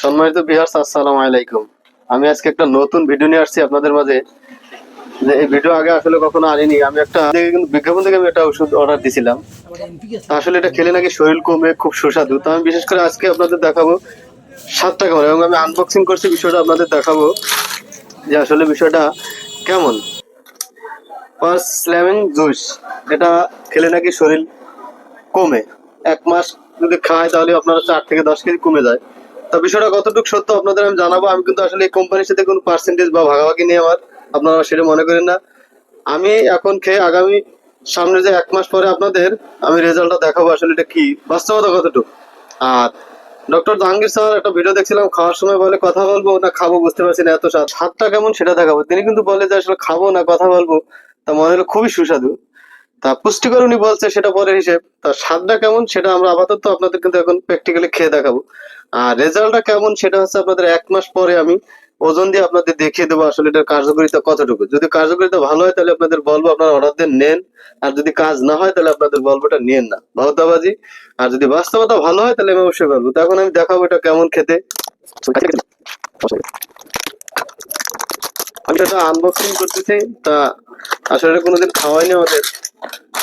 সম্মানিত বিহার আসসালামু আলাইকুম। আমি আজকে একটা নতুন ভিডিও নিয়ে আসছি আপনাদের মাঝে। যে এই ভিডিও আগে আসলে কখনো আনিনি। আমি একটা কিন্তু বিজ্ঞাপন থেকে আমি একটা ওষুধ অর্ডার দিছিলাম। আসলে এটা খেলে নাকি শরীর কমে খুব সুস্বাদু। তো আমি বিশেষ করে আজকে আপনাদের দেখাবো সাতটা কেমন এবং আমি আনবক্সিং করছি বিষয়টা আপনাদের দেখাবো যে আসলে বিষয়টা কেমন। ফার্স স্ল্যামিং জুস এটা খেলে নাকি শরীর কমে। এক মাস যদি খায় তাহলে আপনার চার থেকে দশ কেজি কমে যায়। তা বিষয়টা কতটুকু সত্য আপনাদের আমি জানাব। আমি কিন্তু আসলে এই কোম্পানির সাথে কোনো পার্সেন্টেজ বা ভাগাভাগি নেই আমার। আপনারা সেটা মনে করেন না। আমি এখন খেয়ে আগামী সামনে যে এক মাস পরে আপনাদের আমি রেজাল্টটা দেখাবো আসলে এটা কি। বাস্তবতা কতটুকু? আর ডক্টর জাহাঙ্গীর স্যার একটা ভিডিও দেখছিলাম, খাওয়ার সময় বলে কথা বলব না খাব বুঝতে পারছি না, এত স্বাদ। স্বাদটা কেমন সেটা দেখাবো। তিনি কিন্তু বলে যে আসলে খাব না, কথা বলব। তা মনে হলো খুবই সুস্বাদু। তা পুষ্টিকর উনি বলছে, সেটা পরের হিসেব। তা স্বাদটা কেমন সেটা আমরা আপাতত আপনাদের কিন্তু এখন প্র্যাকটিক্যালি খেয়ে দেখাবো। আর রেজাল্টটা কেমন সেটা হচ্ছে আপনাদের এক মাস পরে আমি ওজন দিয়ে আপনাদের দেখিয়ে দেবো আসলে এটার কার্যকারিতা কতটুকু। যদি কার্যকারিতা ভালো হয় তাহলে আপনাদের বলব, আপনারা অর্ডার দেন নেন। আর যদি কাজ না হয় তাহলে আপনাদের বলব এটা নিয়েন না। ভাওতাবাজি আর যদি বাস্তবতা ভালো হয় তাহলে আমি অবশ্যই বলব। তো এখন আমি দেখাবো এটা কেমন খেতে। আমি এটা আনবক্সিং করতেছি, তা আসলে কোনোদিন খাওয়াইনি আমাদের।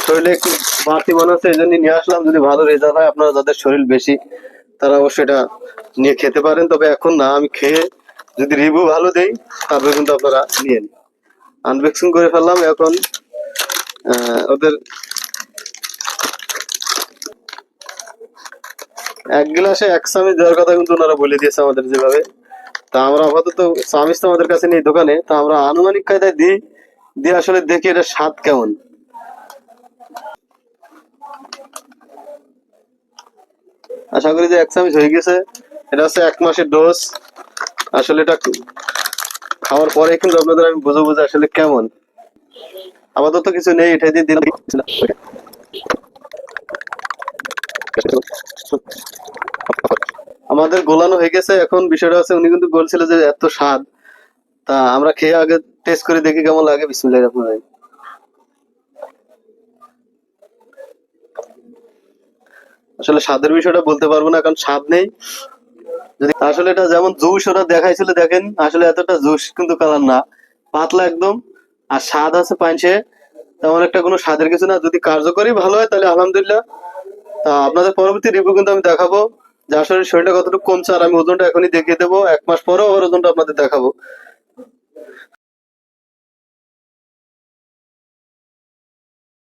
শরীরে একটু বাড়তি হচ্ছে, এই জন্য নিয়ে আসলাম। যদি ভালো রেজাল্ট হয়, আপনারা যাদের শরীর বেশি, তারা অবশ্যই এটা নিয়ে খেতে পারেন। তবে এখন না, আমি খেয়ে যদি রিভিউ ভালো দেই, তারপরে কিন্তু আপনারা নিয়েন আনবক্সিং করে ফেললাম, এখন ওদের এক গ্লাসে এক চামচ দেওয়ার কথা কিন্তু ওনারা বলে দিয়েছে আমাদের যেভাবে। তা আমরা আপাতত চামিচ তো আমাদের কাছে নেই দোকানে, তা আমরা আনুমানিক কায়দায় দিই। দিয়ে আসলে দেখি এটা স্বাদ কেমন। আশা করি যে এক চামচ হয়ে গেছে। এটা হচ্ছে এক মাসের ডোজ আসলে এটা খাওয়ার পরে কিন্তু আপনাদের আমি বুঝে বুঝে আসলে কেমন। আপাতত কিছু নেই, এটাই দিয়ে দিলাম। আমাদের গোলানো হয়ে গেছে। এখন বিষয়টা হচ্ছে উনি কিন্তু বলছিল যে এত স্বাদ। তা আমরা খেয়ে আগে টেস্ট করে দেখি কেমন লাগে বিসমিল্লাহির রহমানির রহিম। আসলে স্বাদের বিষয়টা বলতে পারব না, কারণ স্বাদ নেই। যদি আসলে এটা যেমন জুস ওরা দেখাইছিল, দেখেন, আসলে এতটা জুস কিন্তু কালার না। পাতলা একদম, আর স্বাদ আছে পাঁচে তেমন একটা কোনো স্বাদের কিছু না। যদি কার্যকরী ভালো হয়, তাহলে আলহামদুলিল্লাহ। তা আপনাদের পরবর্তী রিভিউ কিন্তু আমি দেখাবো, যে আসলে শরীরটা কতটুকু কমছে, আর আমি ওজনটা এখনই দেখিয়ে দেবো। এক মাস পরেও আবার ওজনটা আপনাদের দেখাবো।